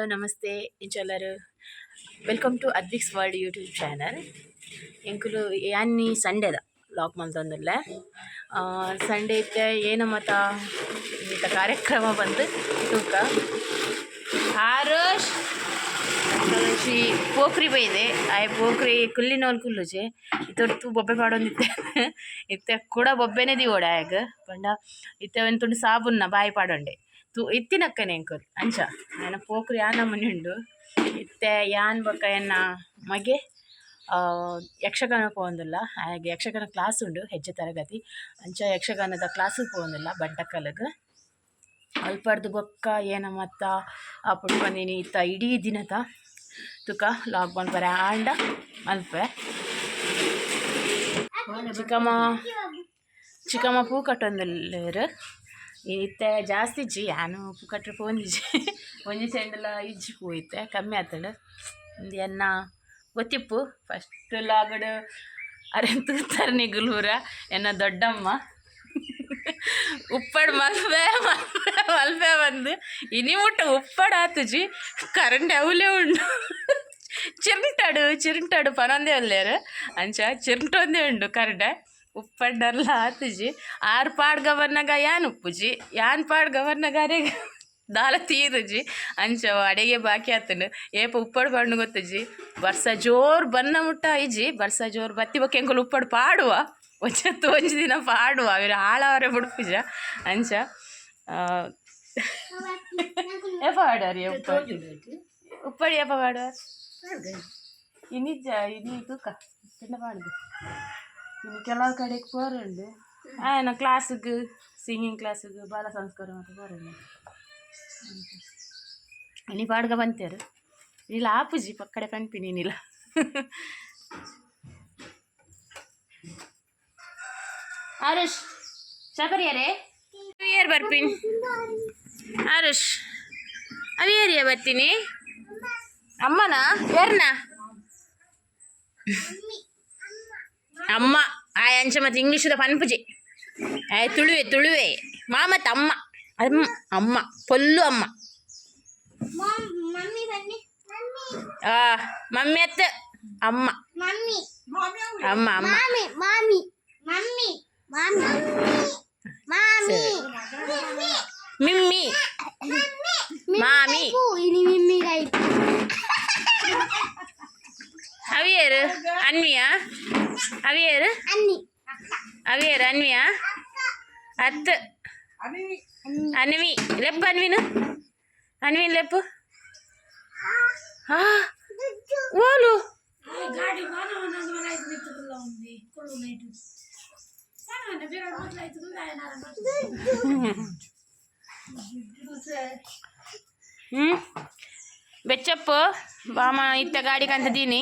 Hello, ನಮಸ್ತೆ ಇಂಚೆಲ್ಲರು welcome to Advik's world YouTube channel ಎಂಕುಲು, ಯಾನ್ನಿ ಸಂಡೆದ ಲಾಕ್ ಮಂತೊಂದುಲ್ಲೆ ಸಂಡೇ ಇತ್ತೆ ಏನ ಮತ ಇಂಥ ಕಾರ್ಯಕ್ರಮ ಬಂದು ತೂಕ. ಕಲಸಿ ಪೋಖ್ರಿ ಬೈದೆ. ಆಯ್, ಪೋಖ್ರಿ ಕುಲ್ಲಿನೋಲ್ ಕುಲ್ಲುಜೆ. ಇತ್ತೊಟ್ಟು ಬೊಬ್ಬೆ ಪಾಡೊಂದಿತ್ತೆ ಇತ್ತೆ. ಕೂಡ ಬೊಬ್ಬೆನೇ ದಿವೋಡ ಆಯಗ್. ಪಂಡ ಇತ್ತೆ ಒಂದು ತುಂಡು ಸಾಬೂನ್ನ ಬಾಯಿ ಪಾಡೊಂಡೆ. ತು ಇತ್ತಿನಕ್ಕನೆ ಎಂಕುಲು ಅಂಚ. ನನ್ನ ಪೋಕ್ರು ಯಾನ ಮನೆ ಉಂಡು. ಇತ್ತೆ ಯಾನ್ ಬೊಕ ಎನ್ನ ಮಗೆ ಆ, ಯಕ್ಷಗಾನ ಪೋವೊಂದುಲ್ಲ. ಹಾಗೆ ಯಕ್ಷಗಾನ ಕ್ಲಾಸ್ ಉಂಡು ಹೆಜ್ಜೆ ತರಗತಿ. ಅಂಚ ಯಕ್ಷಗಾನದ ಕ್ಲಾಸ್ ಪೋವೊಂದುಲ್ಲ ಬಂಟಕ್ಕಲ್ಗೆ ಅಲ್ಪಡ್ದು ಬೊಕ್ಕ ಏನ ಮತ್ತ ಅಪ್ಪಡು ಬಂದಿನಿ ಇತ್ತ ಇಡೀ ದಿನದ. ತುಕ ಲಾಕ್ ಬಂದ್ ಬರ ಆಂಡ ಅಲ್ಪೆ ಚಿಕ್ಕಮ್ಮ ಚಿಕ್ಕಮ್ಮ ಪೂ ಕಟ್ಟೊಂದಿಲ್ಲೇರು. ಇತ್ತೆ, ಜಾಸ್ತಿ ಇಜ್ಜಿ ಯಾನು ಪೂ ಕಟ್ಟರೆ ಪೋಂದಿಜ್ಜಿ ಒಂಜಿ ಸೆಂಡಲ ಇಜ್ಜಿ ಪೂ ಕಮ್ಮಿ ಆತಡು ಒಂದು ಎನ್ನ, ಗೊತ್ತಿಪ್ಪು ಫಸ್ಟ್ ಲಾಗಡ್ ಅರೆಂತು ತರ್ನಿಗುಲೂರ ಎನ್ನ ದೊಡ್ಡಮ್ಮ. ಉಪ್ಪಡ್ ಮಲ್ಪೆ ಮಲ್ಪೆ ಮಲ್ಪೆ ಬಂದು, ಇನಿ ಮುಟ್ಟ ಉಪ್ಪಡ್ ಆತುಜಿ ಕರೆಂಟ್ ಅವಲೇ ಉಂಡು. ಚಿರುಂಟಾಡು ಚಿರುಂಟಾಡು ಪನೊಂದೇ ಅಲ್ಲೇರು. ಅಂಚ ಚಿರುಂಟೊಂದೇ ಉಂಡು ಕರೆಂಟ್. ಉಪ್ಪಡ್ಡಲ್ಲ ಆತುಜಿ ಆರ್ ಪಾಡ್ ಗವರ್ನಗ ಯಾನ್ ಉಪ್ಪುಜಿ? ಯಾನ್ ಪಾಡ್ ಗವರ್ನಗ ಅರೆಗ ದಾಲ ತೀರುಜಿ? ಅಂಚ ಅಡೆಗೆ ಬಾಕಿ ಆತನು. ಏಪ ಉಪ್ಪಡ್ ಬಣ್ಣು ಗೊತ್ತಿಜಿ? ಬರ್ಸ ಜೋರ್ ಬನ್ನ ಮುಟ್ಟ ಐಜಿ. ಬರ್ಸ ಜೋರ್ ಬತ್ತಿ ಬೊಕ್ಕ ಎಂಕುಲು ಉಪ್ಪಡು ಪಾಡುವ. ಒಂಚತ್ತು ಒಂಜಿ ದಿನ ಪಾಡುವ. ಅವ್ರ ಆಳವರೆ ಬುಡ್ಪುಜ ಅಂಚ ಏಪ ಹಾಡಾರಿ ಉಪ್ಪಡಿ ಏಪ ಪಾಡುವ ಇನ್ನಿಜ್ಜ ಇನ್ನಿ ತೂಕ. ಚಿನ್ನ ಪಾಡುದು. ಇನ್ನು ಕೆಲವು ಕಡೆಗೆ ಪೋರುಂಡು ಆಯನ ಕ್ಲಾಸಿಗೆ ಸಿಂಗಿಂಗ್ ಕ್ಲಾಸಿಗೆ ಬಾಲ ಸಂಸ್ಕಾರ ಮತ್ತು ಪೋರುಂಡು ಇನಿ ಪಾಡ್ಗ ಬಂತೇರು ಇಲ್ಲ ಆಪುಜಿ ಪಕ್ಕಡೆ ಪಂಪಿನಿ ನೀನಿಲ್ಲ ಆರುಷ್ ಚಾಕರಿಯರೇ ಏರ್ ಬರ್ತೀನಿ ಆರುಷ್ ಅವು ಏರಿಯ ಬರ್ತೀನಿ ಅಮ್ಮನ ಯಾರನ ಅಮ್ಮ ಆಯ್ ಅಂಚ ಮತ್ತೆ ಇಂಗ್ಲೀಷದ ಪನ್ಪುಜಿ ಆಯ್ ತುಳುವೆ ತುಳುವೆ ಮಾಮತ್ ಅಮ್ಮ ಅಮ್ಮ ಅಮ್ಮ ಪೊಲ್ಲು ಅಮ್ಮ ಮಮ್ಮಿ ಬನ್ನಿ ಮಮ್ಮಿ ಆ ಮಮ್ಮಿ ಅತ್ತ ಅಮ್ಮ ಮಮ್ಮಿ ಅಮ್ಮ ಅಮ್ಮ ಮಾಮಿ ಮಾಮಿ ಮಮ್ಮಿ ಮಾಮಿ ಮಾಮಿ ಮಿಮ್ಮಿ ಮಾಮಿ ಪೂ అవే రన్వి అత్ అన్వి. లెప్పు అన్విను? అన్విన్ లెప్పు ఓలు. బెచ్చప్పు బామ ఇత్త గాడికి అంత దీని.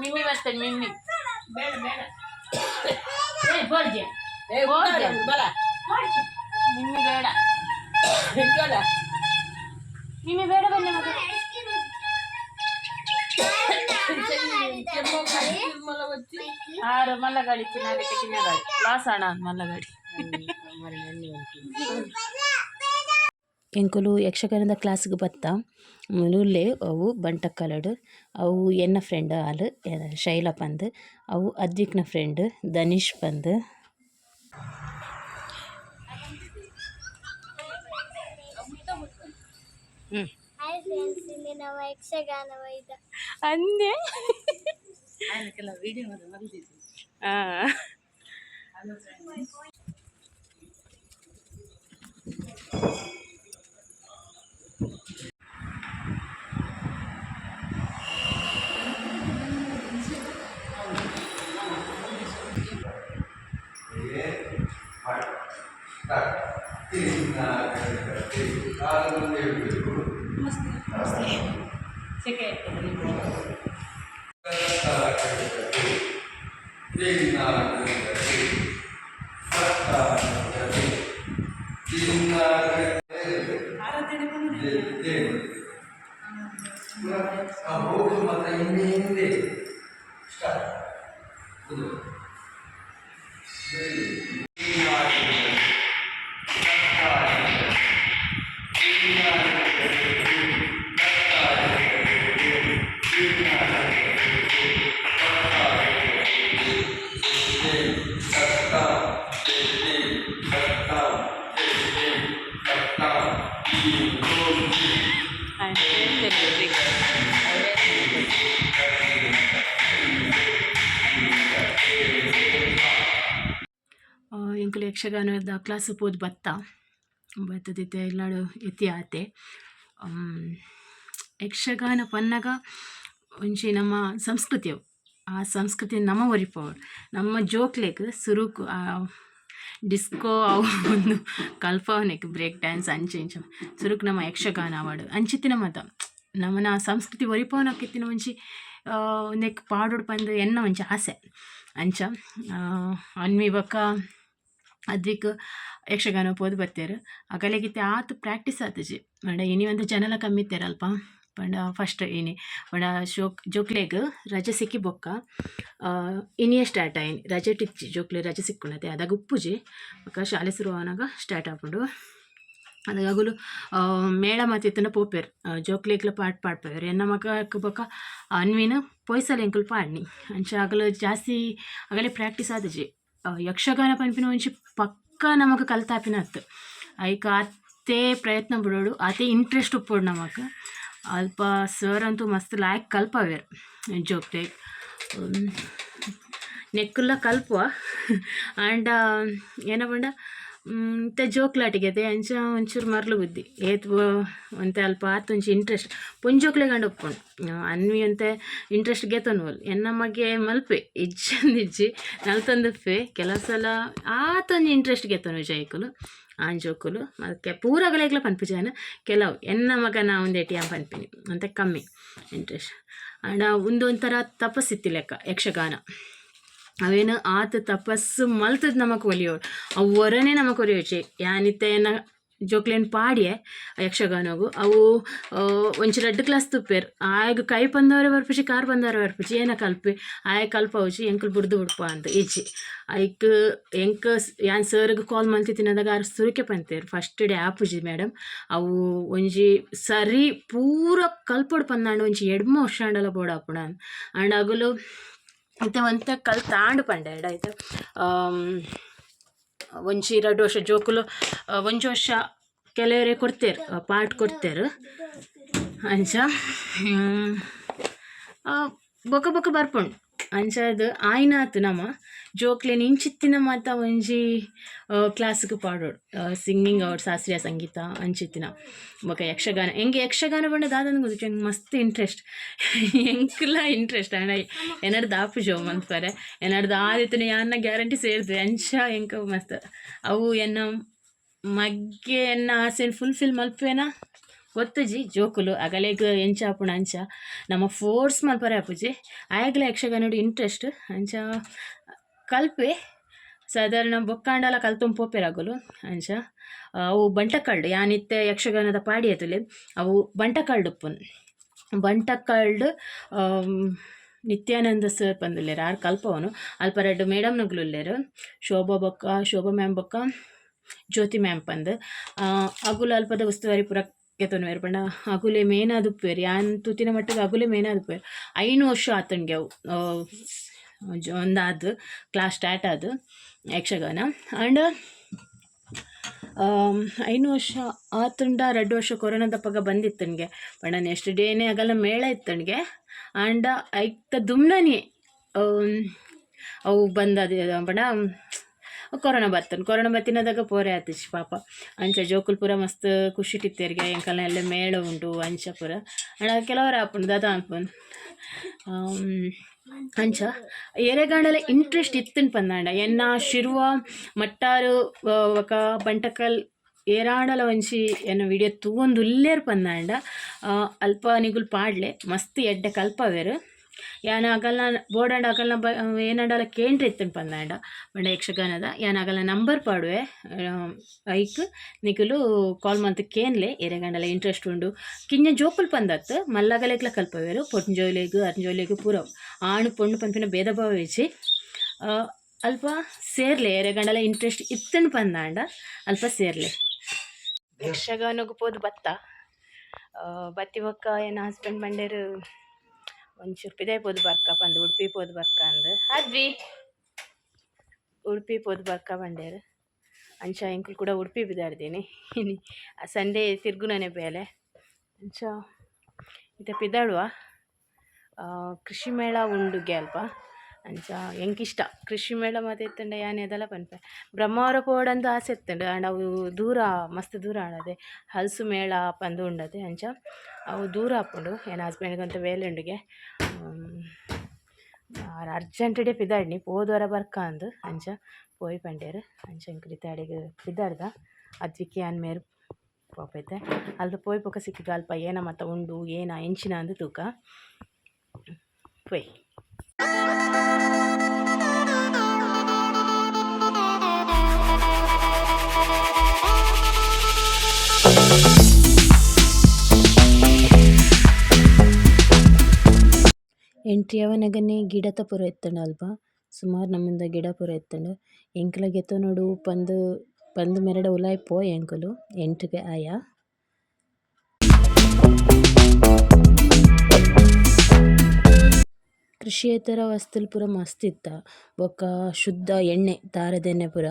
ಮಿಮ್ಮಿ ಬರ್ತೇನೆ ಮಿಮ್ಮಿ ಬೇಡ ಬೇಡ. ಏ ಬೋಡ್ಜೆ ಬೋಡ್ಜೆ ಮಿಮ್ಮಿ ಬೇಡ. ಮಿಮ್ಮಿ ಬೇಡ ಬನ್ನಿ ಮಗ ಆರು ಮಲ್ಲ ಗಾಡಿ ಚಿನ್ನಾಗತ್ತೆ ಕಿನ್ನ ಗಾಡಿ ಲಾಸ್ ಅಣ್ಣ ಮಲ್ಲ ಗಾಡಿ ಎಂಕುಲು ಯಕ್ಷಗಾನದ ಕ್ಲಾಸ್ಗೆ ಬತ್ತ. ಲೂಲೆ ಅವು ಬಂಟಕ್ಕಲಡು ಅವು ಎನ್ನ ಫ್ರೆಂಡ್ ಆಲು ಶೈಲ ಪಂದ್ ಅವು ಅದ್ವಿಕ್ನ ಫ್ರೆಂಡ್ ಧನೀಶ್ ಪಂದ್. ಅಂದೆ? ಹಾಯ್ ಫ್ರೆಂಡ್ಸ್ ಇಲ್ಲಿ ನಾವು ಯಕ್ಷಗಾನ ವೈದ ಅಂದೆ ಹಾಂ ಹೋಗು ಮತ್ತೆ ಹಿಂದೆ ಹಿಂದೆ ಸ್ಟಾರ್ಟ್ ಯಕ್ಷಗಾನದ ಕ್ಲಾಸ್ ಪೋದ್ ಬತ್ತ. ಬತ್ತದಿತ್ತೆ ಎಲ್ಲಾಡು ಎತ್ತಿ ಆತೆ. ಯಕ್ಷಗಾನ ಪನ್ನಗ ಒಂಚಿ ನಮ್ಮ ಸಂಸ್ಕೃತಿ ಆ ಸಂಸ್ಕೃತಿ ನಮ್ಮ ಒರಿಪೋಡು ನಮ್ಮ ಜೋಕ್ಲೆಗ್ ಸುರುಕು, ಆ ಡಿಸ್ಕೋ ಅವು ಒಂದು ಕಲ್ಪವನೆಕ್ ಬ್ರೇಕ್ ಡ್ಯಾನ್ಸ್ ಅಂಚೆ ಇಂಚ. ಸುರುಕು ನಮ್ಮ ಯಕ್ಷಗಾನ ಅವಾಡು ಅಂಚಿತ್ತಿನ ಮತ. ನಮ್ಮನ ಸಂಸ್ಕೃತಿ ಒರಿಪವನಕ್ಕಿತ್ತಿನ ಒಂಜಿ ನೆಕ್ ಪಾಡೋಡ್ ಪಂದು ಎನ್ನ ಒಂಜಿ ಆಸೆ. ಅಂಚ ಅನ್ವಿ ಬೊಕ್ಕ ಅದ್ವಿಕ್ ಯಕ್ಷಗಾನ ಪೋದು ಬರ್ತೇರು. ಅಗಲೆಗಿತ್ತೆ ಆತು ಪ್ರಾಕ್ಟೀಸ್ ಆತಜಿ ಪಂಡ ಇನಿ ಒಂದು ಜನಲ ಕಮ್ಮಿ ಅಲ್ಪ ಪಂಡ ಫಸ್ಟ್ ಇನಿ ಪಂಡ ಶೋಕ್, ಜೋಕ್ಲೆಗ್ ರಜೆ ಸಿಕ್ಕಿ ಬೊಕ್ಕ. ಇನಿಯ ಸ್ಟಾರ್ಟ್ ಆಯ್ನಿ ರಜೆ ಟಿಚ್ಚಿ ಜೋಕ್ಲೆ ರಜೆ ಸಿಕ್ಕುಣತೆ ಅದಾಗ ಉಪ್ಪುಜಿ. ಬೊಕ್ಕ ಶಾಲೆ ಶುರುವಾನಾಗ ಸ್ಟಾರ್ಟ್ ಆಗ್ಬಿಡು ಅದಾಗಲು ಮೇಳ ಮಾತಿತ್ತನ ಪೋಪೇರ್. ಜೋಕ್ಲೆಗ್ಲ ಪಾಟ್ ಪಾಡ್ಪೇರ್. ಎನ್ನ ಮಗ ಬೊಕ್ಕ ಅನ್ವಿನ ಪೊಯ್ಸಲ್ ಎಂಕುಲ್ ಪಾಡ್ನಿ. ಅಂಚ ಆಗಲು ಜಾಸ್ತಿ ಆಗಲೇ ಪ್ರಾಕ್ಟೀಸ್ ಆದಜಿ ಯಕ್ಷಗಾನ ಪನ್ಪಿನ ಒಂಚಿ ಪಕ್ಕ ನಮಗೆ ಕಲ್ತಾಪಿನ ಅತ್ತು ಐಕ ಅತ್ತೆ ಪ್ರಯತ್ನ ಬಿಡೋಡು ಅದೇ ಇಂಟ್ರೆಸ್ಟ್ ಉಪ್ಪೋಡು ನಮಗೆ ಅಲ್ಪ ಸರ್ ಅಂತೂ ಮಸ್ತ್ ಲಾಯಕ್ ಕಲ್ಪವೇರು ಜೋಕ್ಲೆ ನೆಕ್ಕುಲ್ಲ ಕಲ್ಪುವ ಆಂಡ ಏನ ಬಂಡ ಮತ್ತೆ ಜೋಕ್ಲಾಟಿಗೆ ಅದೇ ಅಂಚ ಒಂಚೂರು ಮರ್ಲು ಬುದ್ಧಿ. ಏತ್ ಒಂತೆ ಅಲ್ಪ ಆತು ಒಂಚಿ ಇಂಟ್ರೆಸ್ಟ್ ಪುಂಜೋಕ್ಲೆ ಗಂಡು ಒಪ್ಕೊಂಡು. ಅನ್ವಿ ಅಂತೆ ಇಂಟ್ರೆಸ್ಟ್ ಗೆತನ್ವಲ್ ಎನ್ನ ಮಗೆ ಮಲ್ಪೆ ಇಜ್ಜಂದಿಜ್ಜಿ ನಲ್ತಂದಪ್ಪೆ ಕೆಲವು ಸಲ ಆತೊಂದು ಇಂಟ್ರೆಸ್ಟ್ ಗೆತನು ಜೈಕುಲು ಆಂಜೋಕುಲು ಅದಕ್ಕೆ ಪೂರಗಲೆಗ್ಲ ಪನ್ಪಿಜಾನ. ಕೆಲವು ಎನ್ನ ಮಗನ ಒಂದು ಎಟಿ ಆಮ್ ಪನ್ಪಿನಿ. ಅಂತ ಕಮ್ಮಿ ಇಂಟ್ರೆಸ್ಟ್ ಆಂಡ ಒಂದೊಂಥರ ತಪಸ್ಸಿತ್ತಿ ಲೆಕ್ಕ, ಯಕ್ಷಗಾನ. ಅವೇನು ಆತ ತಪಸ್ಸು ಮಲ್ತದ ನಮಕ್ ಅವು ವರನೇ ನಮಕ್ ಒಲಿಯೋಚೆ ಯಾನಿತ್ತೆನ ಜೋಕ್ಲೇನ್ ಪಾಡ್ಯೆ ಯಕ್ಷಗಾನಗು ಅವು ಆ, ಒಂಚಿ ರೆಡ್ ಕ್ಲಾಸ್ ತುಪ್ಪೇರ್. ಆಗ ಕೈ ಬಂದವರೇ ಬರ್ಪಿಸಿ ಕಾರ್ ಬಂದವರೇ ಬರ್ಪಿಸಿ ಏನ ಕಲ್ಪಿ? ಆಯ ಕಲ್ಪವುಚಿ ಎಂಕಲ್ ಬುಡ್ದು ಬಿಡ್ಪ ಅಂತ ಈಚಿ ಐಕ್ ಎಂಕ ಯಾನ್ ಸರ್ಗೆ ಕಾಲ್ ಮಲ್ತಿ ತಿನ್ನದಾಗ ಆರು ಸುರಿಕೆ ಪಂತೇರು. ಫಸ್ಟ್ ಡೇ ಆಪುಜಿ ಮೇಡಮ್ ಅವು ಒಂಜಿ ಸರಿ ಪೂರ ಕಲ್ಪೊಡು ಪಂದಾಂಡು ಒಂಜಿ ಎಡ್ಮ ವರ್ಷಾಂಡಲ ಬೋಡ ಆಪುಣ ಅಂಡ್ ಅಗುಲು ಮತ್ತೆ ಒಂತ ಕಲ್ ತಾಂಡ್ ಪಂಡ ಆಯಿತು. ಒಂಜಿ ಎರಡು ವರ್ಷ ಜೋಕುಲು ಒಂಜಿ ವರ್ಷ ಕೆಲವರೇ ಕೊಡ್ತೇರು ಪಾಟ್ ಕೊಡ್ತೇರು. ಅಂಚ ಬೊಕ ಬೊಕ ಬರ್ಪುಂಡು. ಅಂಚ ಅದು ಆಯ್ನಾತು ನಮ ಜೋಕ್ಲೆನ್ ಇಂಚಿತ್ತಿನ ಮಾತ ಒಂಜಿ ಕ್ಲಾಸ್ಗೆ ಪಾಡೋಡು ಸಿಂಗಿಂಗ್ ಅವ್ರು ಶಾಸ್ತ್ರೀಯ ಸಂಗೀತ ಅಂಚಿತ್ತಿನ. ಬೊಕ ಯಕ್ಷಗಾನ ಎಂಗೆ ಯಕ್ಷಗಾನ ಬಂಡ ದಾದಂದು ಗೊತ್ತು ಎಂಗೆ ಮಸ್ತ್ ಇಂಟ್ರೆಸ್ಟ್ ಎಂಕ್ಲ ಇಂಟ್ರೆಸ್ಟ್ ಅಣ್ಣ ಏನಾರು ದಾಪು ಜೋ ಮಂತ್ಪರೆ ಏನಾರು ಆದಿತ್ತಿನ ಯಾರನ್ನ ಗ್ಯಾರಂಟಿ ಸೇರಿದ್ವಿ ಅಂಚ ಎಂಕ ಮಸ್ತ್. ಅವು ಎನ್ನ ಮಗ್ಗೆ ಎನ್ನ ಆಸೆನ್ ಫುಲ್ಫಿಲ್ ಮಲ್ಪೇನ ಗೊತ್ತುಜಿ ಜೋಕುಲು, ಅಗಲೇಗ, ಎಂಚ ಆಪುಣ ಅಂಚ. ನಮ್ಮ ಫೋರ್ಸ್ ಮಲ್ಪರೆ ಆಪುಜಿ ಆಯಗ್ಲ ಯಕ್ಷಗಾನಡು ಇಂಟ್ರೆಸ್ಟ್ ಅಂಚ, ಕಲ್ಪೆ, ಸಾಧಾರಣ ಬೊಕ್ಕಾಂಡಲ ಕಲ್ತೊಂದು ಪೋಪೆರಾಗಲು ಅಂಚ. ಅವು ಬಂಟಕಳ್ಳು ಯಾನಿತ್ಯ ಯಕ್ಷಗಾನದ ಪಾಡಿ ಎತ್ತಲೆ ಅವು ಬಂಟಕಲ್ಡು ಉಪ್ಪುನ್. ಬಂಟಕಲ್ಡು ನಿತ್ಯಾನಂದ ಸರ್ ಬಂದುಲ್ಲೇರು ಆರು ಕಲ್ಪವನು. ಅಲ್ಪ ಮೇಡಮ್ ಮೇಡಮ್ನಗ್ಲು ಉಲ್ಲೇರು ಶೋಭಾ ಬೊಕ್ಕ, ಶೋಭಾ ಮ್ಯಾಮ್ ಬೊಕ್ಕ, ಜ್ಯೋತಿ ಮ್ಯಾಮ್ ಪಂದ್. ಅಗುಲ ಅಲ್ಪದ ಉಸ್ತುವಾರಿ ಪುರ ಎತ್ತನು ಪಂಡ ಅಗುಲೆ ಮೇನಾದು ಪೇರು, ಯಾನ್ ತೂತಿನ ಮಟ್ಟಿಗೆ ಅಗುಲೆ ಮೇನಾದು ಪೇರು. ಐನು ವರ್ಷ ಆತನ್ಗೆ ಅವು ಒಂದಾದ, ಕ್ಲಾಸ್ ಸ್ಟಾರ್ಟ್ ಆದ ಯಕ್ಷಗಾನ. ಆ್ಯಂಡ್ ಐನು ವರ್ಷ ಆತಂಡ ಎರಡು ವರ್ಷ ಕೊರೋನಾದ ಪಗ ಬಂದಿತ್ತು ನನಗೆ ಬಣ್ಣ ನೆಕ್ಸ್ಟ್ ಡೇನೇ ಆಗಲ್ಲ ಮೇಳ ಇತ್ತು ನನಗೆ ಆಂಡ ಐಕ್ತ ದುಮ್ನನಿ ಅವು ಬಂದದ, ಬಣ್ಣ ಕೊರೋನಾ ಬರ್ತನ್. ಕೊರೋನಾ ಬತ್ತಿನದಾಗ ಪೋರೆ ಆತಿಶ್ ಪಾಪ. ಅಂಚ ಜೋಕುಲ್ಪುರ ಮಸ್ತ್ ಖುಷಿ ಟಿತ್ತೇರಿಗೆ ಎಂಕಲ್ನ ಎಲ್ಲ ಮೇಳ ಉಂಟು ಅಂಚ ಪೂರ ಅಣ್ಣ, ಕೆಲವರ ಆಪುಂಡು ದಾದ ಅಪ್ಪನ್ ಅಂಚ, ಎರೆಗಾಂಡಲ ಇಂಟ್ರೆಸ್ಟ್ ಇತ್ತನ್ ಪಂದಾಂಡ ಎನ್ನ, ಶಿರುವ, ಮಟ್ಟಾರು ಒಕ ಬಂಟಕಲ್, ಏರಾಂಡಲ ಒಂಚಿ ಏನು ವಿಡಿಯೋ ತೂವೊಂದು ಉಲ್ಲೇರ್ ಪಂದಾಂಡ ಅಲ್ಪ ನಿಗುಲ್ ಪಾಡ್ಲೆ. ಮಸ್ತ್ ಎಡ್ಡೆ ಕಲ್ಪವೇರು. ಯಾನ ಅಗಲ್ನ ಬೋರ್ಡಾಂಡ ಅಗಲ್ನ ಬ ಏನಂಡಲ ಕೇಂದ್ರ ಇತ್ತನ್ ಪಂದಾಂಡ ಬಂಡ ಯಕ್ಷಗಾನದ ಯಾನ ಅಗಲ್ನ ನಂಬರ್ ಪಾಡುವೆ ಐಕ್ ನಿಗುಲು ಕಾಲ್ ಮಂತ್ ಕೇನ್ಲೆ ಎರೆಗಂಡಲ ಇಂಟ್ರೆಸ್ಟ್ ಉಂಡು. ಕಿಂಜ ಜೋಕುಲ್ ಪಂದತ್ ಮಲ್ಲಗಲೆಗ್ಲ ಕಲ್ಪವೇರು ಪೊಟ್ಟಂಜೋಲೆಗು ಅರ್ಜೋಲೆಗು ಪೂರ. ಆಣು ಪೊಣ್ಣು ಪಂಪಿನ ಭೇದ ಭಾವ ಆ, ಅಲ್ಪ ಸೇರ್ಲೆ ಎರೆಗಂಡಲ ಇಂಟ್ರೆಸ್ಟ್ ಇತ್ತನ್ ಪಂದಾಂಡ ಅಲ್ಪ ಸೇರ್ಲೆ. ಯಕ್ಷಗಾನಗೂ ಪೋದು ಬತ್ತ. ಬತ್ತಿ ಬೊಕ್ಕ ಏನು ಹಸ್ಬೆಂಡ್ ಮಂಡ್ಯರು ಒಂಚೂರು ಪಿದೆ ಪೋದು ಬರ್ಕ ಬಂದು ಉಡುಪಿ ಪೋದು ಬರ್ಕ ಅಂದು. ಅದ್ವಿ. ಉಡುಪಿ ಪೋದು ಬರ್ಕ ಬಂಡ್ಯಾರು ಅಂಚ ಎಂಕುಲು ಕೂಡ ಉಡುಪಿ ಬಿದ್ದಾಡ್ದೀನಿ ಸಂಡೇ ತಿರ್ಗುನನೆ ಬೇಲೆ. ಅಂಚ ಇತ ಪಿದಾಳುವ ಕೃಷಿ ಮೇಳ ಉಂಡುಗೆ ಅಲ್ಪ. ಅಂಚ ಇಷ್ಟ ಕೃಷಿ ಮೇಳ ಮಾತ ಇತ್ತಂಡ ಯಾನೆ ಅದೆಲ್ಲ ಪನ್ಪೆ. ಬ್ರಹ್ಮಾವರ ಪೋಡಂದು ಆಸೆ ಎತ್ತಂಡು. ಆಂಡ ಅವು ದೂರ, ಮಸ್ತ್ ದೂರ ಆಡದೆ ಹಲಸು ಮೇಳ ಪಂದು ಉಂಡದೆ ಅಂಚ. ಅವು ದೂರ ಆಪುಂಡು. ಏನು ಹಸ್ಬೆಂಡ್ಗಂತ ವೇಲೆಂಡಿಗೆ ಅರ್ಜೆಂಟಡೆ ಪಿದಾಡ್ನಿ. ಹೋದವರ ಬರ್ಕ ಅಂದು ಅಂಚ. ಪೋಯಿ ಪಂಡೇರು ಅಂಚ ಎಂಕ್ಲಿತ ಅಡಿಗೆ ಪಿದಾಡ್ದ. ಯಾನ್ ಅನ್ಮೇರು ಪೋಪೈತೆ ಅಲ್ದು ಪೋಯ್ ಪೊಕ ಸಿಕ್ಕಿಗ ಅಲ್ಪ ಏನ ಮತ್ತ ಉಂಡು, ಏನ, ಎಂಚಿನ ಅಂದು ತೂಕ. ಪೊಯ್. ಎಂಟ್ರಿ ಅವನಗನೆ ಗಿಡತ ಪೂರ ಎತ್ತಂಡು ಅಲ್ಪ ಸುಮಾರು ನಮ್ಮಿಂದ ಗಿಡ ಪೂರ ಎತ್ತಂಡು ಎಂಕಲ ಗೆತ್ತ ನೋಡು, ಪಂದು ಪಂದು ಮೆರಡ ಉಲಾಯ್ ಪೋ ಎಂಕಲು. ಎಂಟ್ರಿಗೆ ಆಯ? ಕೃಷಿಯೇತರ ವಸ್ತುಲು ಪೂರ ಮಸ್ತ್ ಇತ್ತ ಬೊಕ್ಕ ಶುದ್ಧ ಎಣ್ಣೆ ದಾರದ ಎಣ್ಣೆ ಪೂರ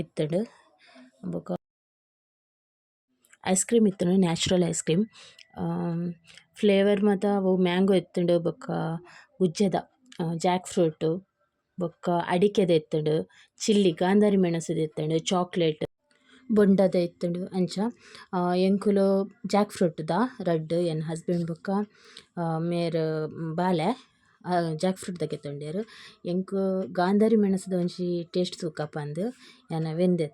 ಇತ್ತಡ್. ಬೊಕ ಐಸ್ ಕ್ರೀಮ್ ಇತ್ತುಂಡು ನ್ಯಾಚುರಲ್ ಐಸ್ ಕ್ರೀಮ್. ಫ್ಲೇವರ್ ಮಾತ ಅವು ಮ್ಯಾಂಗೋ ಇತ್ತುಂಡು, ಬೊಕ್ಕ ಉಜ್ಜದ ಜಾಕ್ ಫ್ರೂಟ್, ಬೊಕ್ಕ ಅಡಿಕೆದ ಇತ್ತುಂಡು, ಚಿಲ್ಲಿ, ಗಾಂಧಾರಿ ಮೆಣಸದ ಇತ್ತುಂಡು, ಚಾಕ್ಲೇಟ್, ಬೊಂಡದ ಇತ್ತುಂಡು, ಅಂಚ. ಎಂಕುಲು ಜಾಕ್ ಫ್ರೂಟ್ದ, ರಡ್ಡ್, ಎನ್ ಹಸ್ಬೆಂಡ್ ಬೊಕ್ಕ ಮೇರ್, ಬಾಲೆ. ಜಾಕ್ ಫ್ರೂಟ್ ದೆಕೆತ್ತೊಂಡೆರ್ ಎಂಕ್ ಗಾಂಧಾರಿ ಮೆಣಸುದ ಒಂಜಿ ಟೇಸ್ಟ್ ತೂಕ ಪಂದ್ ಯಾನ್ ವೆಂದೆ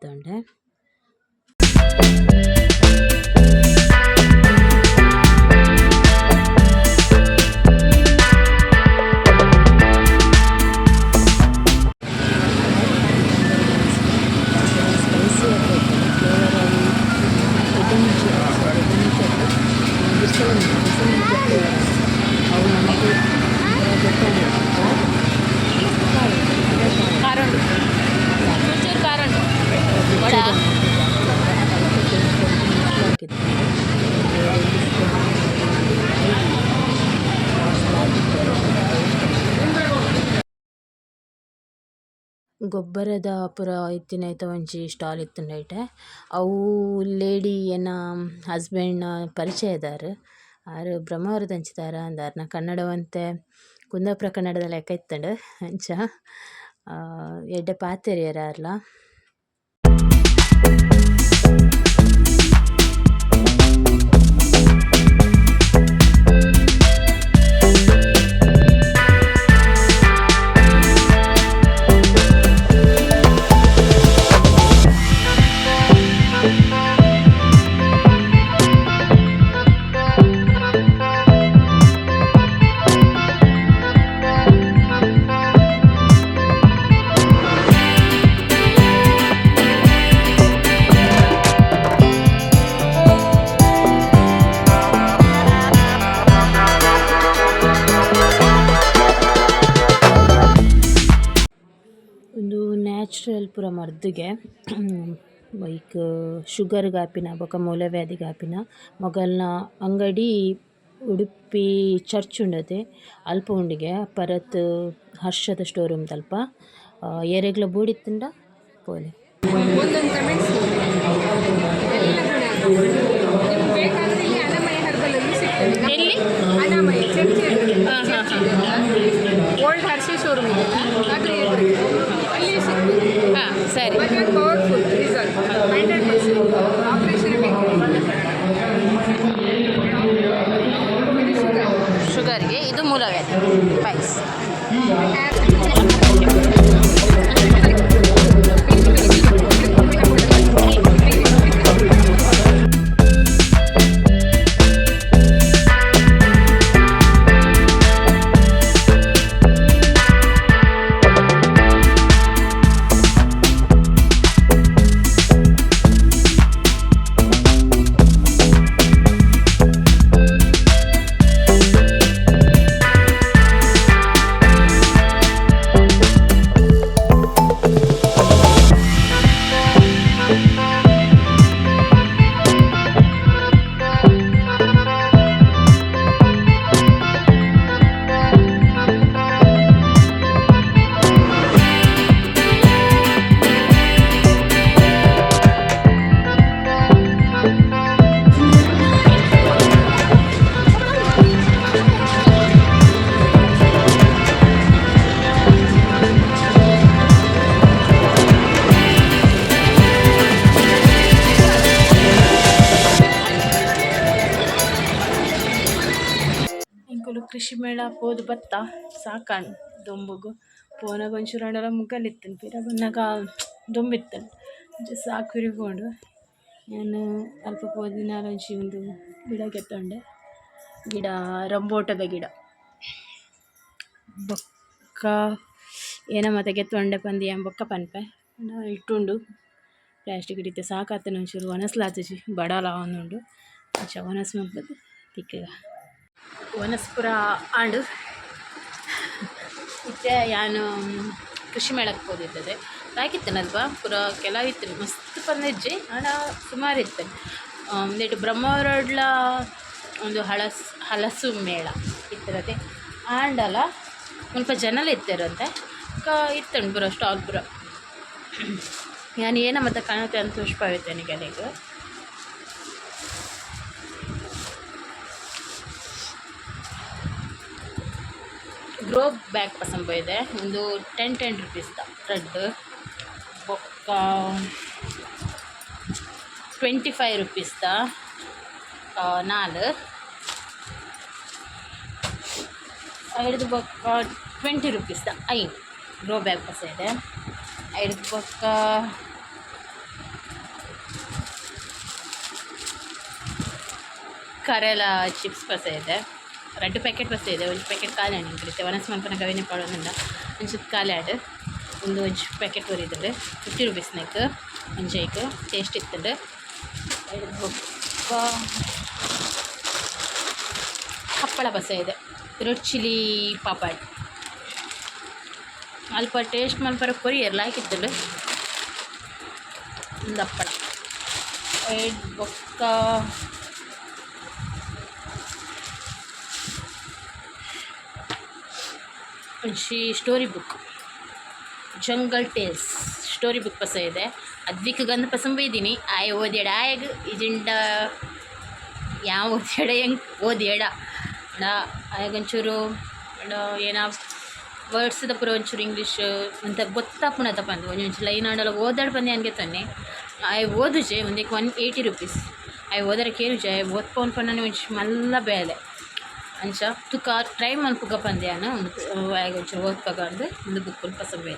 ಗೊಬ್ಬರದ ಪೂರ ಇತ್ತಿನೈತ ಒಂಜಿ ಸ್ಟಾಲ್ ಇತ್ತುಂಡೈತೆ ಅವು ಲೇಡಿ ಎನ್ನ ಹಸ್ಬೆಂಡ್ನ ಪರಿಚಯದಾರ್ ಆರ್ ಬ್ರಹ್ಮಾವರದ ಅಂಚಿದಾರ ಅಂದಾರ್ನ ನಾ ಕನ್ನಡವಂತೆ ಕುಂದಾಪುರ ಕನ್ನಡದ ಲೆಕ್ಕ ಇತ್ತುಂಡು ಅಂಚ. ಎಡ್ಡೆ ಪಾತೆರ್ಯೆರ್ ಆರ್ಲ ಪೂರ ಲೈಕ್ ಶುಗರ್ ಗಾಪಿನ ಬೊಕ ವ್ಯಾಧಿ ಗಾಪಿನ ಮೊಗಲ್ನ ಅಂಗಡಿ ಉಡುಪಿ ಚರ್ಚ್ ಉಂಡತೆ ಅಲ್ಪ ಉಂಡಿಗೆ ಪರತ್ ಹರ್ಷದ ಸ್ಟೋರ್ ರೂಮ್ ತಲ್ಪ ಎರೆಗ್ಲ ಬೂಡಿತ್ತುಂಡ ಪೋಲೆ ಓಲ್ಡ್ ಹರ್ಷಿ ಶೋರೂಮ್ ಇದೆ. ಸರಿ. Powerful result hundred percent operation sugar ಶುಗರ್ಗೆ ಇದು ಮೂಲವ್ಯಾಧಿ ಸ್ಪೈಸ್ ಪೋದು ಬತ್ತ ಸಾಕಾಣ್ ದೊಂಬುಗು. ಪೋನಾಗ ಒಂಚೂರು ಹಣ್ಣೆಲ್ಲ ಮುಗ್ಗಲಿತ್ತನು ಪಿರ ಬನ್ನಾಗ ದೊಂಬಿತ್ತನು. ಒಂಚೂರು ಸಾಕು ಹಿರಿಗೊಂಡು. ನಾನು ಅಲ್ಪ ಪೋದಿನ ಒಂಚಿ ಒಂದು ಗಿಡ ಕೆತ್ತೊಂಡೆ ಗಿಡ, ರಂಬೋಟದ ಗಿಡ. ಬೊಕ್ಕ ಏನ ಮತ್ತೆ ಕೆತ್ತೊಂಡೆ ಪಂದಿ ಬೊಕ್ಕ ಪನ್ಪೆ. ಇಟ್ಟುಂಡು. ಪ್ಲಾಸ್ಟಿಕ್ ಹಿಡಿತೆ ಸಾಕಾತನ ಒಂಚೂರು ಒಣಸ್ಲಾಚಿ ಬಡಲ ಅವನುಂಡು ಒಂಚ ಒಣಸ್ ಮಲ್ಪದು ತಿಕ್ಕಗ. ಒಣಸ್ ಪೂರ ಆಂಡು ಇತ್ತೆ ಯಾನು ಕೃಷಿ ಮೇಳಕ್ಕೆ ಹೋದಿರ್ತದೆ ಸಾಕಿತ್ತನಲ್ವಾ ಪುರ ಕೆಲವಿತ್ತು ಮಸ್ತ್ ಪಂದಿಜ್ಜಿ ಹಣ ಸುಮಾರು ಇತ್ತು. ಒಂದೆಟ್ಟು ಬ್ರಹ್ಮವರಡ್ಲ ಒಂದು ಹಳಸ್, ಹಲಸು ಮೇಳ ಇತ್ತಿರತ್ತೆ ಆಂಡಲ ಸ್ವಲ್ಪ ಜನಲ್ಲಿ ಇತ್ತಿರಂತೆ. ಕ ಇತ್ತಂಡು ಬರೋ ಸ್ಟಾಲ್ ಬರೋ ನಾನು ಏನ ಮತ್ತೆ ಕಾಣುತ್ತೆ ಅಂತ ಪುಷ್ಪವಿತ್ತೆ ನನಗೆ ಗ್ರೋ ಬ್ಯಾಗ್ ಪಸಂದ್ ಇದೆ. ಒಂದು ಟೆನ್ ಟೆನ್ ರುಪೀಸ್ದ ರೆಡ್ ಬೊಕ್ಕ ಟ್ವೆಂಟಿ ಫೈವ್ ರುಪೀಸ್ದ ನಾಲ್. ಐದು ಬೊಕ್ಕ ಟ್ವೆಂಟಿ ರುಪೀಸ್ದ ಐದು ಗ್ರೋ ಬ್ಯಾಗ್ ಪಸ ಇದೆ. ಐದು ಬೊಕ್ಕ ಕರೆಲ ಚಿಪ್ಸ್ ಪಸ ಇದೆ. ಪ್ಯಾಕೆಟ್ ಬಸ್ ಇದೆ ಒಂದು ಪ್ಯಾಕೆಟ್ ಖಾಲಿ ಹಣ್ಣು ಇರುತ್ತೆ ಒನಸ್ ಮಲ್ಪನ ಗವಿನ ಪಾಡೋದ್ರಿಂದ ಖಾಲಿ ಆಡು ಒಂದು ಒಂಚು ಪ್ಯಾಕೆಟ್ ಬರೀತದೆ ಫಿಫ್ಟಿ ರುಪೀಸ್ನಾಗ ಒಂಚೈಕ್ ಟೇಸ್ಟ್ ಬೊಕ್ಕ ಹಪ್ಪಳ ಬಸ ಇದೆ ರೆಡ್ ಚಿಲ್ಲಿ ಪಾಪಡ್ ಅಲ್ಪ ಟೇಸ್ಟ್ ಮಲ್ಪರ ಕೊರಿಯರ್ ಲಾಯ್ಕಿತ್ತಲು ಒಂದು ಹಪ್ಪಳ ಬೊಕ್ಕ ಒಂಚಿ story book jungle tales story book ಪಸ ಇದೆ. ಅದ್ವಿಕ ಗಂಧ ಪಸಂಬ ಇದ್ದೀನಿ. ಆಯ್ ಓದ್ಯಾಡ ಆಯಗ್ ಇಜಿಂಡ ಯಾವ ಓದ್ಯಾಡ ಹೆಂಗೆ ಓದ್ಯಾಡ ನಾ ಆಯಗೊಂಚೂರು ಏನ ವರ್ಡ್ಸ್ದ ಪೂರ ಒಂಚೂರು ಇಂಗ್ಲೀಷ್ ಅಂತ ಗೊತ್ತಾಪುಣತ ಪಂದು ಒಂಚೂರು ಲೈನ್ ಆಡಲ್ಲ ಓದಾಡ್ ಬಂದೆ ಹಂಗೆ ತಾನೆ. ಆಯ್ ಓದುಜೆ ಒಂದಕ್ಕೆ ಒನ್ ಏಯ್ಟಿ ರುಪೀಸ್ ಆಯ್ ಓದರ ಕೇಳುಜೆ ಆಯ್ ಓದ್ಕೊಂಡು ಪಣ್ಣನೆ ಒಂಚೂರು ಮಲ್ಲ ಬೇಲೆ ಅಂಚ. ತುಕ ಟ್ರೈ ಮಲ್ಪುಗ ಪಂದ್ಯಾನ. ಒಂದು ಒಂಚೂರು ಓದ್ಪಗ ಅಂದ್ರೆ ಒಂದು ಬುಕ್ ಪಸಂದ್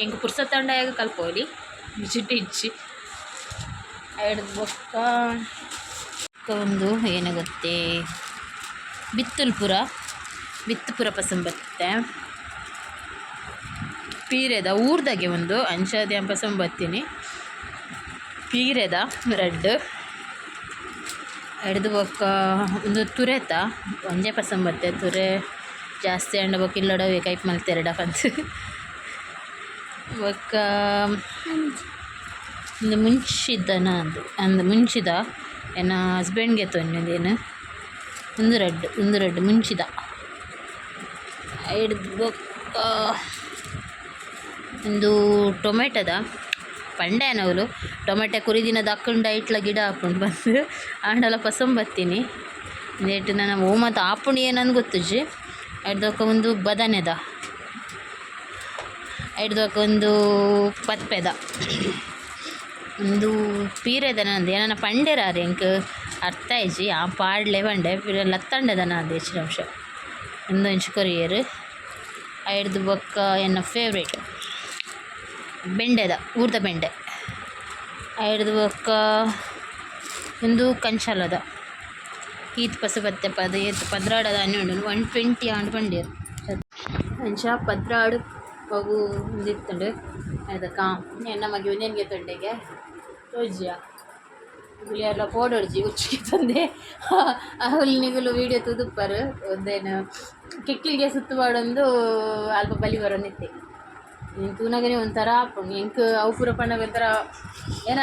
ಎಂಕ್ ಪುರ್ಸತ್ತಂಡ ಆಗ ಕಲ್ಪೋಲಿ ಚಿಟ್ಟಿ ಇಚ್ಚಿ ಎರಡು ಬೊಕ್ಕ. ಒಂದು ಏನಾಗುತ್ತೆ? ಬಿತ್ತುಲ್ಪುರ. ಬಿತ್ತುಪುರ ಪಸಂದ್ ಬತ್ತೆ. ಪೀರೆದ ಊರ್ದಾಗೆ ಒಂದು ಅಂಚದೆ ಪಸಂದ್ ಬರ್ತೀನಿ ಪೀರೆದ ರೆಡ್. ಹಿಡ್ದು ಬೊಕ್ಕ ಉಂದು ತುರೆತ ಒಂಜೇ ಪಸಂದ್ ಬತ್ತೆ. ತುರೆ ಜಾಸ್ತಿ ಅಂಡ ಬೊಕ್ಕ ಇಲ್ಲಡವೆ ಕೈಪ್ ಮಲ್ತೆರಡ ಪಂತ್ ಬೊಕ್ಕ, ಒಂದು ಮುಂಚಿದನ ಅಂದು. ಅಂದು ಮುಂಚಿದ, ಏನ ಹಸ್ಬೆಂಡ್ಗೆ ತೊನ್ನದೇನು ಒಂದು ರೆಡ್ ಒಂದು ರೆಡ್ ಮುಂಚಿದ. ಹಿಡ್ದು ಬೊಕ್ಕ ಒಂದು ಟೊಮೆಟೊದ. ಪಂಡೆ ನವಲು ಟೊಮೆಟೊ ಕುರಿದಿನ ದಕ್ಕಂಡ ಇಟ್ಲ ಗಿಡ ಹಾಕೊಂಡು ಬಂದು ಆಂಡಲ ಪಸಂಬ ಬತ್ತೀನಿ ನೇಟ್ ನನ್ನ ಓ ಮತ್ತು ಆಪುಣಿ ಏನಂದು ಗೊತ್ತುಜಿ ಹಿಡ್ದೊಕ್ಕ ಒಂದು ಬದನೆದ. ಹಿಡ್ದೊಕ್ಕ ಒಂದು ಪತ್ಪೆದ ಒಂದು ಪೀರೆದ ನಂದು. ಏನನ್ನ ಪಂಡೆರಾರು ಎಂಕ್ ಅರ್ಥ ಐಜಿ ಆ ಪಾಡ್ಲೆ ಪಂಡೆ, ಪೀರೆ ಲತ್ತಂಡದ ನಂದು ಹೆಚ್ಚಿನ ಅಂಶ ಒಂದು ಇಂಚು ಕೊರಿಯರು. ಐಡ್ದು ಬೊಕ್ಕ ಎನ್ನ ಫೇವ್ರೇಟ್ ಬೆಂಡೆದ ಊರ್ದ ಬೆಂಡೆ. ಹಿಡ್ದು ಬೊಕ್ಕ ಒಂದು ಕಂಚಾಲದ. ಈತ್ ಪಸು ಬತ್ತೆ ಪದ ಏತ್ ಪದ್ರಾಡದ ಅನ್ನೋಡು ಒನ್ ಟ್ವೆಂಟಿ ಆಂಡ್ ಬಂಡಿ ಅಂಚ ಪದ್ರಾಡು ಅವು ಒಂದಿತ್ತುಂಡು ಅದಕ್ಕ ಎನ್ನ ಮಗೆ ಒಂದೇನ್ಗೆ ತೊಂಡೆಗೆ. ತೋಜಿಯ. ಗುಳಿಯರ್ಲ ಪೋಡೊಡ್ಜಿ ಉಚ್ಚಿಗೆ ತಂದೆ. ಹುಲ್ಲಿನಿಗಲು ವೀಡಿಯೋ ತುದುಪ್ಪರು. ಒಂದೇನು, ಕಿಕ್ಕಿಲ್ಗೆ ಸುತ್ತು ಅಲ್ಪ ಬಲಿ ಬರೋನಿತ್ತೆ. ತೂನಗನೆ ಒಂಥರ ಎಂಕ್ ಅವು ಪಂಡಗ ಒಂಥರ ಏನ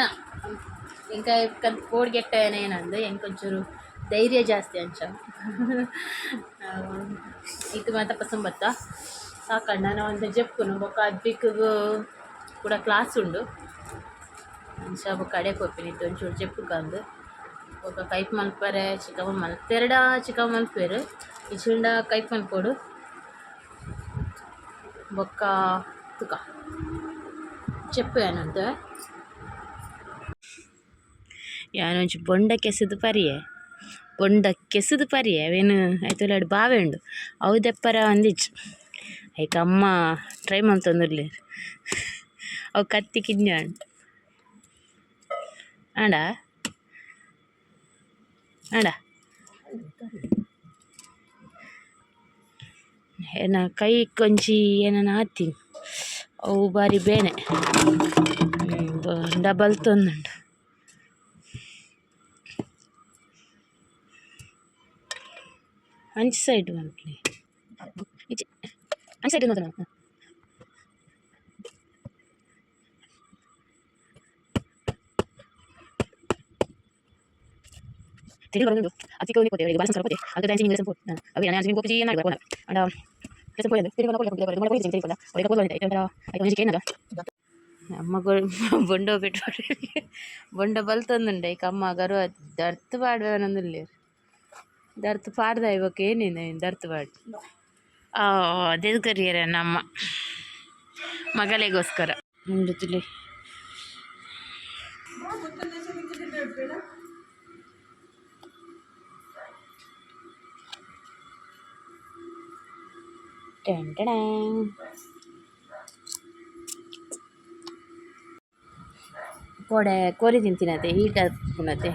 ಎಂಕ ಕಂತ್ ಕೋಡ್ಗೆಟ್ಟ ಏನ ಏನಂದು ಎಂಕ್ ಒಂಚೂರು ಧೈರ್ಯ ಜಾಸ್ತಿ ಅಂಚ. ಇದು ಮಾತ ಪಸಂದ್ ಬತ್ತ ಸಾಕಂಡ ನಾ ಒಂದು ಜಪ್ಪುನು ಬೊಕ್ಕ ಅದ್ವಿಕ್ಗೂ ಕೂಡ ಕ್ಲಾಸ್ ಉಂಡು. ಅಂಚ ಬೊಕ್ಕ ಅಡೆ ಕೊಪ್ಪಿನಿ ಇತ್ತು, ಒಂಚೂರು ಜಪ್ಪು ಕಂದು. ಕೈಪ್ ಮಲ್ಪರೆ ಚಿಕವ ಮಲ್ತೆರಡ ಚಿಕ್ಕಮ್ಮ ಮಲ್ಪೇರು ಇಚಿಂಡ ಕೈಪ್ ಮಲ್ಪೋಡು. ಬೊಕ್ಕ ತುಕ చెప్పు ಏನಂತ ಯಾನೊಂಚು ಬೊಂಡ ಕೆಸದು ಪರಿಯೆ ಬೊಂಡ ಕೆಸದು ಪರಿ ಅವೇನು ಆಯ್ತು ಬಾವೆ ಉಂಡು ಅವು ದೆಪ್ಪರ ಒಂದಿಚ್ಚು ಐಕ ಅಮ್ಮ ಟ್ರೈ ಮಂತೊಂದುರ್ಲಿ ಅವು ಕತ್ತಿ ಕಿನ್ಯ ಉಂಟು ಆಂಡ ಆಂಡ ಏನ ಕೈ ಕೊಂಚಿ ಏನನ ಹಾತೀನಿ ಅವು ಬಾರಿ ಬೇನೆ ಡಬಲ್ ತೊಂದುಂಡು ಅಂಚೆ ಸೈಡ್ ಮನ್ಪಲಿ ಈಚೆ ಅಂಚೆ ಸೈಡ್ ಮಾತ್ರ ತಿಳಿ ಬರೋದು ಅತಿ ಕೋನಿ ಕೊಟ್ಟೆ ಬಾಲ ಸಂಸ್ಕಾರ ಕೊಟ್ಟೆ ಅದು ಡ್ಯಾನ್ಸಿಂಗ್ ಇಂಗ್ಲಿಷ್ ಕೊಟ್ಟೆ ಅవి ನಾನು ಡ್ಯಾನ್ಸಿಂಗ್ ಕೊಪ್ಪಿ ಏನು ಮಾಡ್ಬೇಕು ಅಂಡ ಕೆಲಸ పోయింది తిరిగి కొనుక్కో కొనుక్కో కొనుక్కో తిరిగి కొనుక్కో ఒరేగా పోయింది అయితే అయితే మంచి కేనగా అమ్మ బొండ పెట్టుబడి బొండ బలుతుందండి ఇక అమ్మ గారు ದರ್ತ್ ಪಾಡ್ಬೇನಂದಿಲ್ಲ ದರ್ತ್ ಪಾಡ್ದ ಇವಾಗ ಏನೇನು ದರ್ತ್ ಪಾಡ್ ಅದೇ ಕರಿಯರ ನಮ್ಮ ಮಗಳಿಗೋಸ್ಕರ ಮುಂದೆ ಕೋಡೆ ಕೋರಿ ತಿಂತೀನತೆ ಈಟ ಪುನತೆ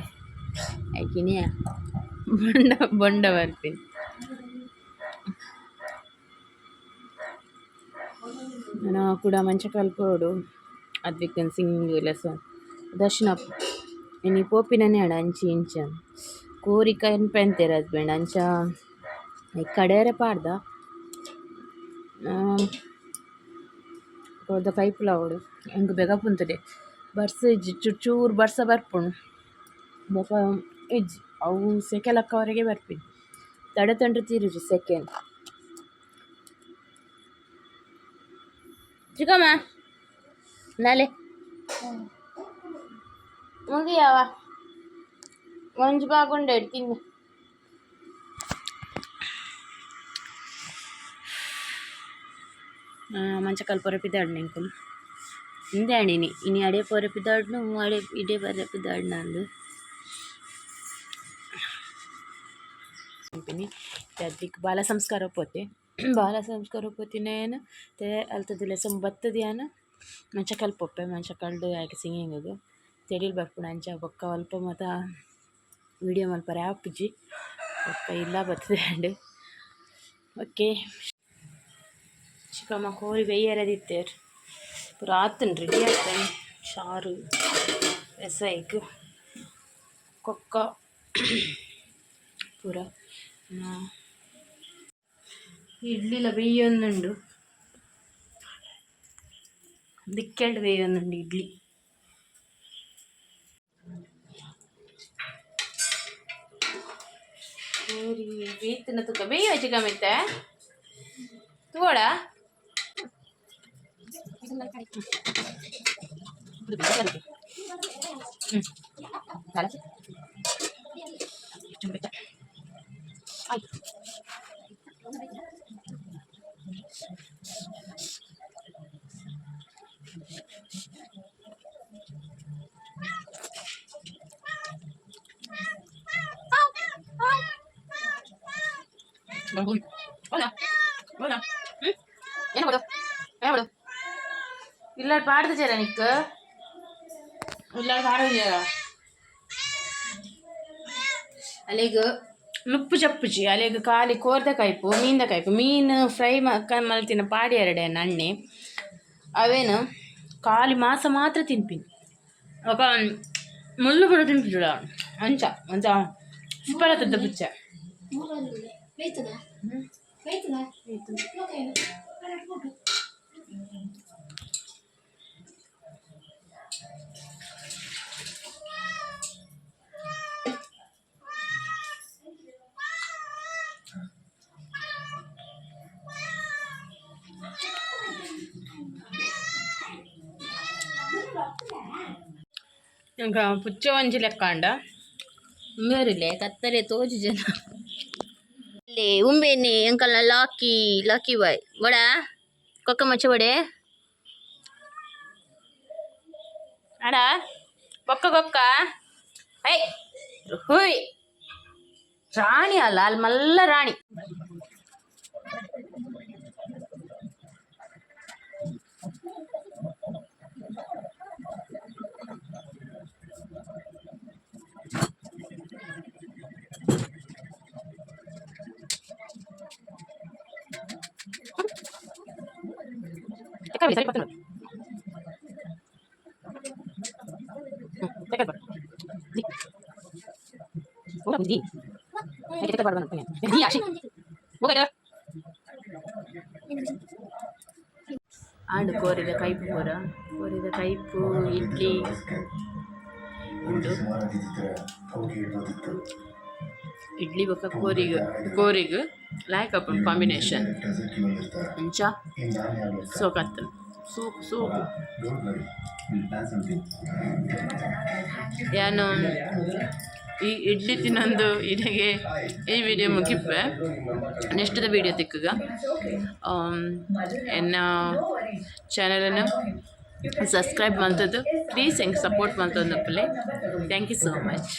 ಆಯ್ಕಿನಿಯ ಬೊಂಡ ಬೊಂಡ ಬರ್ತೀನಿ ನಾನು ಕೂಡ ಮಂಚ ಕಲ್ಪೋಡು ಅದ್ವಿಕನ್ ಸಿಂಗ್ ಲೆಸನ್ ದರ್ಶನ ಇನಿ ಪೋಪಿನನೇ ಅಡ ಅಂಚಿ ಇಂಚ ಕೋರಿ ಕೈನ್ ಪೆಂತೆರ ಹಸ್ಬೆಂಡ್ ಅಂಚ ಈ ಕಡೆಯರೆ ಪಾಡ್ದ ದೊಡ್ಡ ಪೈಪುಲ ಅವಡು ಹೆಂಗೆ ಬೇಗ ಪುಂತದೆ ಬರ್ಸ ಇಜ್ಜಿ ಚೂರು ಚೂರು ಬರ್ಸ ಬರ್ಪುಣು ಬೊಕ ಇಜ್ಜಿ ಅವು ಸೆಕೆ ಲಕ್ಕವರೆಗೆ ಬರ್ಪಿನಿ ತಡೆ ತಂಡ್ರೆ ತೀರುಜಿ ಸೆಕೆಂಡ್ ಚಿಕ್ಕಮ್ಮ ನಾಲೆ ಮುಗಿಯವ ಮಂಜು ಬಾಗುಂಡೆ ತಿನ್ನು మంచి కలిపొరపిదాడు ఇంకొన ఇందే అడిని ఇని అడే పొరపిదాడును అడే ఇడే బరపిదాడు నాందు ಕಂಪನಿ त्यादिक ಬಾಲ ಸಂಸ್ಕಾರ ಪೋತೆ. ಬಾಲ ಸಂಸ್ಕಾರ ಪೋತಿನೇನು ತೇ ಅಲ್ತದಿಲ್ಲ ಸಂಬತ್ತದಿಯಾನ ಮಂಚ ಕಲ್ಪೊಪ್ಪೆ ಮಂಚ ಕಲ್ದು ಯಾಕೆ ಸಿಂಗಿಂಗ್ ತೆಡಿಲ್ ಬರ್ಪುಣ ಅಂಚ ಬೊಕ್ಕ ಅಲ್ಪ ಮತ ವಿಡಿಯೋ ಮಲ್ಪರೆ ಆಪುಜಿ ಒಪ್ಪ ಇಲ್ಲ ಬತ್ತದೆ ಅಂಡು ಓಕೆ. ಚಿಕ್ಕಮ್ಮ ಕೋರಿ ಬೆಯ್ಯರದಿತ್ತೇರು ಪೂರ ಆತನ್ ರೆಡಿ ಆಗ್ತಾನೆ ಚಾರು ಎಸೈಕ್ ಕೊಕ್ಕ ಪೂರ ಇಡ್ಲಿಲ ಬೆಯ್ಯೊಂದುಂಡು ದಿಕ್ಕೆಂಡು ಬೇಯೊಂದುಂಡು ಇಡ್ಲಿ ಕೋರಿ ಬೇಯ್ತಿನ ತುಕ ಬೇಯ್ಯ ಚಿಕ್ಕಮ್ಮಿತ್ತೆ ತೂಡ ಏನು ಮಾಡು ಏನು ಮಾಡು ಇಲ್ಲ ಪಾಡ್ದು ಜರ ನಿಕ್ಕು ಇಲ್ಲ ಪಾಡು ಜರ ಅಲ್ಲಿಗ ನುಪ್ಪು ಚಪ್ಪುಜಿ ಅಲ್ಲಿಗ ಖಾಲಿ ಕೋರ್ದ ಕೈಪು ಮೀನ್ದ ಕೈಪು ಮೀನು ಫ್ರೈ ಮಲ್ತಿನ ಪಾಡಿ ಎರಡೆ ನಣ್ಣೆ ಅವೇನು ಖಾಲಿ ಮಾಸ ಮಾತ್ರ ತಿನ್ಪಿನಿ ఒక ముళ్ళు కూడా తినిపించుడా అంచ అంచ సూపర్ అవుతుంది పుచ్చ ಬೇಯ್ತದ ಬೇಯ್ತದ ఇంకా పుచ్చ వంచి లెక్క అండ ఉమ్మేరులే కత్తరే తోజు జన లే ಉಂಬೇನಿ ಅಂಕಲ್ ಲಾಕಿ ಲಾಕಿ ಬಾಯ್ ಬಡ ಕೊಕ್ಕ ಮಚ್ಚ ಬಡೆ ಅಡ ಕೊಕ್ಕ ಕೊಕ್ಕ ಹೈ ಹುಯ್ ರಾಣಿ ಅಲ್ಲ ಅಲ್ಲಿ ಮಲ್ಲ ರಾಣಿ ಸರಿ ಪತ್ತು ಹೋಗ ಬುದ್ಧಿ ಕೆತ್ತ ಬಾಡ ಬಂದ ದಿ ಆಶಿ ಹೋಗ ಆಂಡು ಕೋರಿದ ಕೈಪು ಕೂರ ಕೋರಿದ ಕೈಪು ಇಡ್ಲಿ ಉಂಡು ಇಡ್ಲಿ ಬೊಕ್ಕ ಕೋರಿಗ ಕೋರಿಗ ಲಾಯ್ಕ್ ಅಪ್ ಕಾಂಬಿನೇಷನ್ ಇಂಚ ಸೋಕತ್ತ ಸೂಪ್ ಸೂಪ್ ಏನು ಈ ಇಡ್ಲಿ ತಿನ್ನೊಂದು ಇಡೆಗೆ ಈ ವಿಡಿಯೋ ಮುಗಿಪ್ಪೆ ನೆಕ್ಸ್ಟ್ದ ವಿಡಿಯೋ ತಿಕ್ಕಗ. ಎನ್ನ ಚಾನಲನ್ನು ಸಬ್ಸ್ಕ್ರೈಬ್ ಮಾಡ್ತದ್ದು ಪ್ಲೀಸ್ ಹೆಂಗೆ ಸಪೋರ್ಟ್ ಮಾಡ್ತಂದಪ್ಪಲೆ ಥ್ಯಾಂಕ್ ಯು ಸೋ ಮಚ್